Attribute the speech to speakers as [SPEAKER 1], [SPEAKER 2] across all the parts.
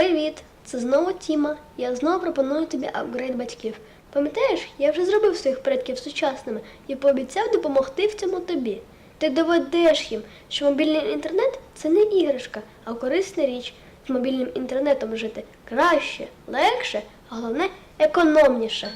[SPEAKER 1] Привіт! Це знову Тіма. Я знову пропоную тобі апгрейд батьків. Пам'ятаєш, я вже зробив своїх предків сучасними і пообіцяв допомогти в цьому тобі. Ти доведеш їм, що мобільний інтернет це не іграшка, а корисна річ. З мобільним інтернетом жити краще, легше, а головне економніше.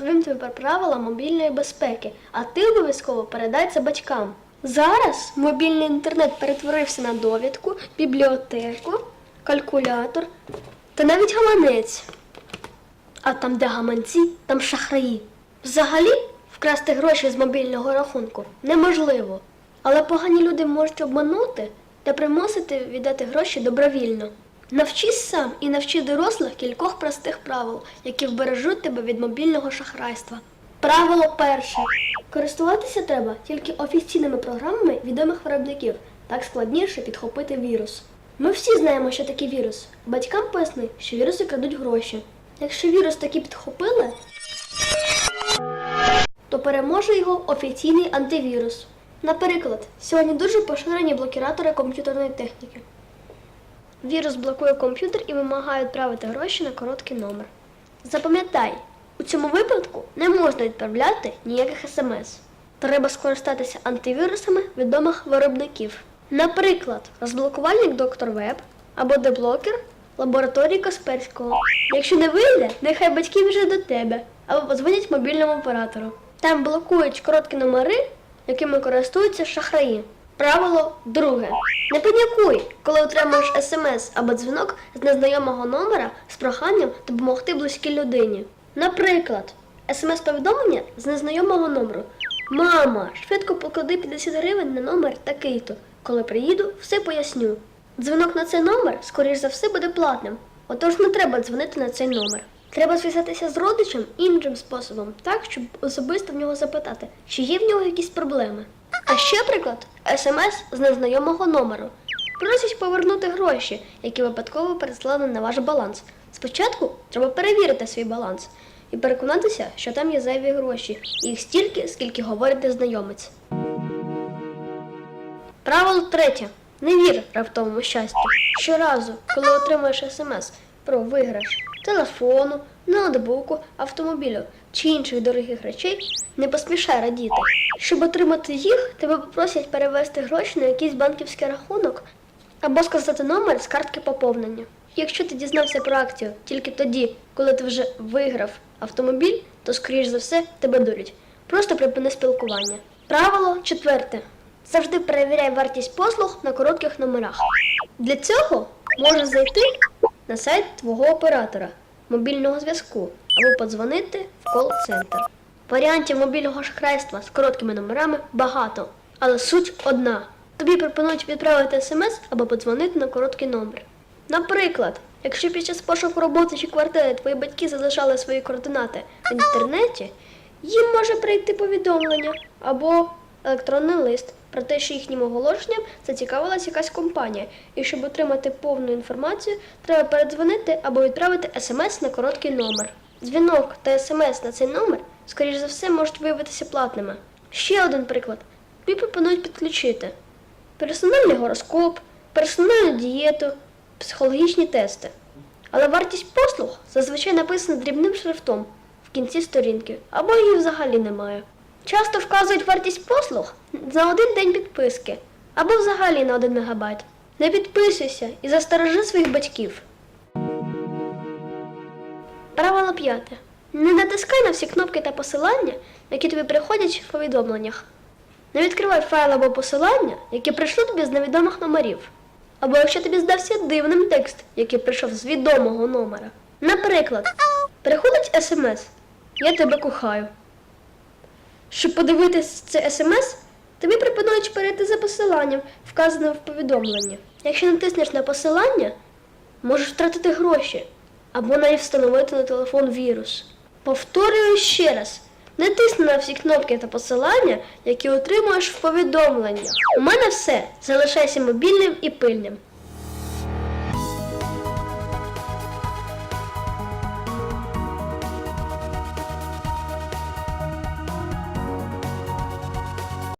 [SPEAKER 1] Розповім про правила мобільної безпеки, а ти обов'язково передай це батькам. Зараз мобільний інтернет перетворився на довідку, бібліотеку, калькулятор та навіть гаманець. А там, де гаманці, там шахраї. Взагалі, вкрасти гроші з мобільного рахунку неможливо. Але погані люди можуть обманути та примусити віддати гроші добровільно. Навчись сам і навчи дорослих кількох простих правил, які вбережуть тебе від мобільного шахрайства. Правило перше. Користуватися треба тільки офіційними програмами відомих виробників. Так складніше підхопити вірус. Ми всі знаємо, що таке вірус. Батькам поясни, що віруси крадуть гроші. Якщо вірус таки підхопили, то переможе його офіційний антивірус. Наприклад, сьогодні дуже поширені блокіратори комп'ютерної техніки. Вірус блокує комп'ютер і вимагає відправити гроші на короткий номер. Запам'ятай, у цьому випадку не можна відправляти ніяких смс. Треба скористатися антивірусами відомих виробників. Наприклад, розблокувальник Доктор Веб або деблокер лабораторії Касперського. Якщо не вийде, нехай батьки вже до тебе або подзвонять мобільному оператору. Там блокують короткі номери, якими користуються шахраї. Правило друге. Не панікуй, коли отримуєш смс або дзвінок з незнайомого номера з проханням допомогти близькій людині. Наприклад, смс-повідомлення з незнайомого номеру. Мама, швидко поклади 50 гривень на номер такий-то. Коли приїду, все поясню. Дзвінок на цей номер, скоріш за все, буде платним. Отож не треба дзвонити на цей номер. Треба зв'язатися з родичем іншим способом, так, щоб особисто в нього запитати, чи є в нього якісь проблеми. А ще приклад смс з незнайомого номеру. Просять повернути гроші, які випадково переслали на ваш баланс. Спочатку треба перевірити свій баланс і переконатися, що там є зайві гроші, їх стільки, скільки говорить незнайомець. Правило третє. Не вір раптовому щастю. Щоразу, коли отримаєш смс про виграш телефону, ноутбуку, автомобілю чи інших дорогих речей, не поспішай радіти. Щоб отримати їх, тебе попросять перевести гроші на якийсь банківський рахунок або сказати номер з картки поповнення. Якщо ти дізнався про акцію тільки тоді, коли ти вже виграв автомобіль, то скоріш за все тебе дурять. Просто припини спілкування. Правило четверте. Завжди перевіряй вартість послуг на коротких номерах. Для цього можеш зайти на сайт твого оператора мобільного зв'язку або подзвонити в кол-центр. Варіантів мобільного шахрайства з короткими номерами багато, але суть одна. Тобі пропонують відправити смс або подзвонити на короткий номер. Наприклад, якщо під час пошуку роботи чи квартири твої батьки залишали свої координати в інтернеті, їм може прийти повідомлення або електронний лист про те, що їхнім оголошенням зацікавилась якась компанія, і щоб отримати повну інформацію, треба передзвонити або відправити смс на короткий номер. Дзвінок та смс на цей номер, скоріш за все, можуть виявитися платними. Ще один приклад. Тобі пропонують підключити персональний гороскоп, персональну дієту, психологічні тести. Але вартість послуг зазвичай написана дрібним шрифтом в кінці сторінки, або її взагалі немає. Часто вказують вартість послуг за один день підписки, або взагалі на 1 мегабайт. Не підписуйся і застережи своїх батьків. Правило п'яте. Не натискай на всі кнопки та посилання, які тобі приходять в повідомленнях. Не відкривай файл або посилання, які прийшли тобі з невідомих номерів. Або якщо тобі здався дивним текст, який прийшов з відомого номера. Наприклад, приходить смс Я тебе кохаю. Щоб подивитись це смс, тобі пропонують перейти за посиланням, вказаним в повідомленні. Якщо натиснеш на посилання, можеш втратити гроші або навіть встановити на телефон вірус. Повторюю ще раз: не тисни на всі кнопки та посилання, які отримуєш в повідомленнях. У мене все. Залишайся мобільним і пильним.